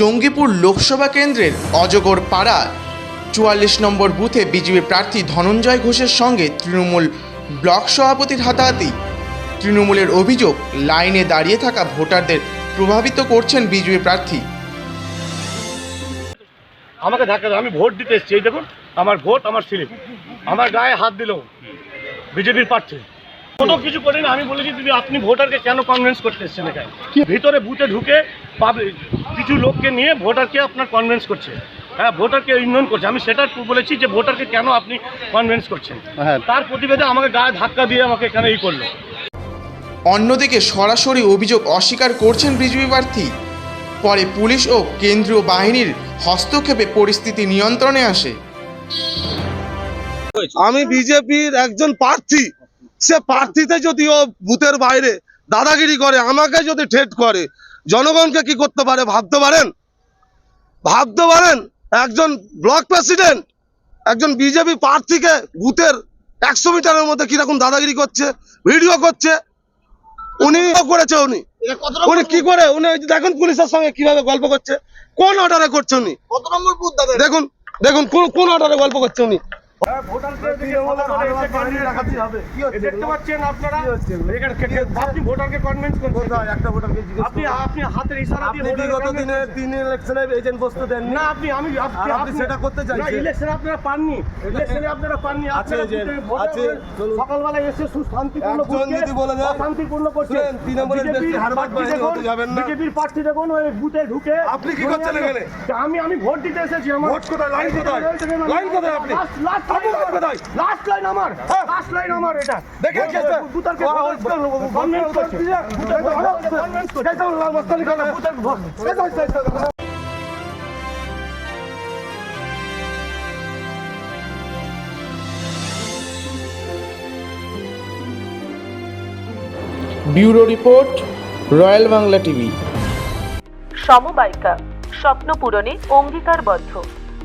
জঙ্গিপুর লোকসভা কেন্দ্রের অজগর পাড়া। চুয়াল্লিশ নম্বর বুথে বিজেপি প্রার্থী ধনঞ্জয় ঘোষের সঙ্গে তৃণমূল ব্লক সভাপতির হাতাহাতি। তৃণমূলের অভিযোগ লাইনে দাঁড়িয়ে থাকা ভোটারদের প্রভাবিত করছেন বিজেপি প্রার্থী। আমাকে ধাক্কা আমি ভোট দিতে এসেছি। এই দেখুন আমার ভোট আমার স্লিপ আমার গায়ে হাত দিল বিজেপির প্রার্থী। কোনো কিছু করিনি আমি বলেছি তুমি আপনি ভোটারকে কেন কনভিন্স করতে এসছেন এখানে? ভিতরে বুথে ঢুকে পাবলিক কিছু লোককে নিয়ে ভোটারকে আপনার কনভিন্স করছে। হ্যাঁ ভোটারকে ইউনিয়ন করছে। আমি সেটা বলেছি যে ভোটারকে কেন আপনি কনভিন্স করছেন? হ্যাঁ। তার প্রতিবেদে আমাকে গায়ে ধাক্কা দিয়ে আমাকে এখানে ই করল। অন্যদিকে সরাসরি অভিযোগ অস্বীকার করছেন বিজেপি প্রার্থী। পরে পুলিশ ও কেন্দ্রীয় বাহিনীর হস্তক্ষেপে পরিস্থিতি নিয়ন্ত্রণে আসে। আমি বিজেপির একজন প্রার্থী। সে প্রার্থীতে যদি ও বুথের বাইরে দাদাগিরি করে আমাকে যদি ঠেট করে জনগণকে কি করতে পারে ভাবতে পারেন? ভাবতে পারেন একজন ব্লক প্রেসিডেন্ট একজন বিজেপি প্রার্থীকে বুথের একশো মিটারের মধ্যে কীরকম দাদাগিরি করছে ভিডিও করছে উনি করেছে উনি? উনি কি করে? উনি দেখুন পুলিশের সঙ্গে কীভাবে গল্প করছে কোন অর্ডারে করছে উনি? কত নম্বর বুথ দেখুন দেখুন কোন কোন অর্ডারে গল্প করছে উনি? দেখতে পাচ্ছেন আপনারা এখানে কে- কে- আপনি ভোটারকে কনভিন্স করছেন আপনি আপনি হাতের ইশারা দিয়ে আপনি বিগত দিনে তিন ইলেকশনে এজেন্ট বসতে দেননি না আপনি আমি আপনি সেটা করতে চাইছেন। ইলেকশনে আপনারা পাননি ইলেকশনে আপনারা পাননি আছে, বুথে যে- ভোট আছে, সকালবেলা এসে সুশান্তিপূর্ণ যদি বলে দেয়, অশান্তিপূর্ণ করছে শুনেন, তৃণমূলের বিজেপির বেশি প্রার্থী দেখুন, হতে যাবেন না। বিজেপির প্রার্থী দেখুন ওই বুথে ঢুকে আপনি কি করছেন এখানে? আমি আমি ভোট দিতে এসেছি আমার ভোট কোথায়? লাইন কোথায়? লাইন কোথায় আপনি? লাস্ট? লাস্ট লাইন আমার হ্যাঁ। লাস্ট লাইন আমার এটা দেখে bureau report Royal Bangla TV সমবায়িকা স্বপ্ন পূরণে অঙ্গীকারবদ্ধ